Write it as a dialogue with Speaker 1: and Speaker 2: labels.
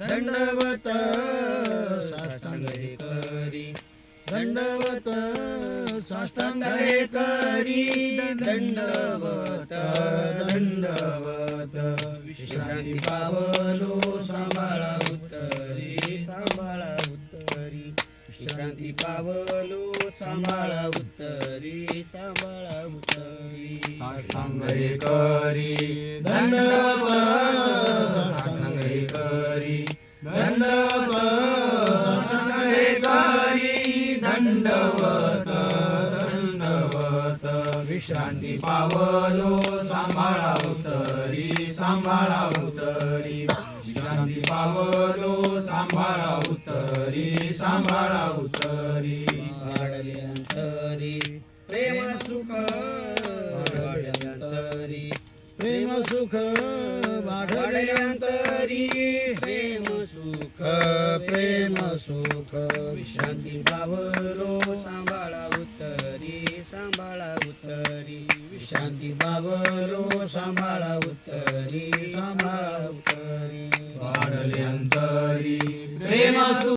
Speaker 1: दंडवत साष्टांग हे करी दंडवत साष्टांग हे करी दंडवत दंडवत विश्रांती पावलो सांभाळा उत्तरी. सांभाळा उत्तरी. विश्रांती पावलो सांभाळा उत्तरी. सांभाळा उत्तरी.
Speaker 2: साष्टांग हे करी दंडवत दंडवत दंडवत. विश्रांती पावलो सांभाळा उत्तरी सांभाळा उत्तरी विश्रांती पावलो सांभाळा उत्तरी सांभाळा
Speaker 1: वाढले अंतरी प्रेम सुख वाढले अंतरी प्रेम सुख वाढले अंतरी सुख विश्रांती बावलो सांभाळा उत्तरी सांभाळा उत्तरी. विश्रांती बावलो सांभाळा उत्तरी सांभाळा उत्तरी.
Speaker 2: वाढले अंतरी प्रेम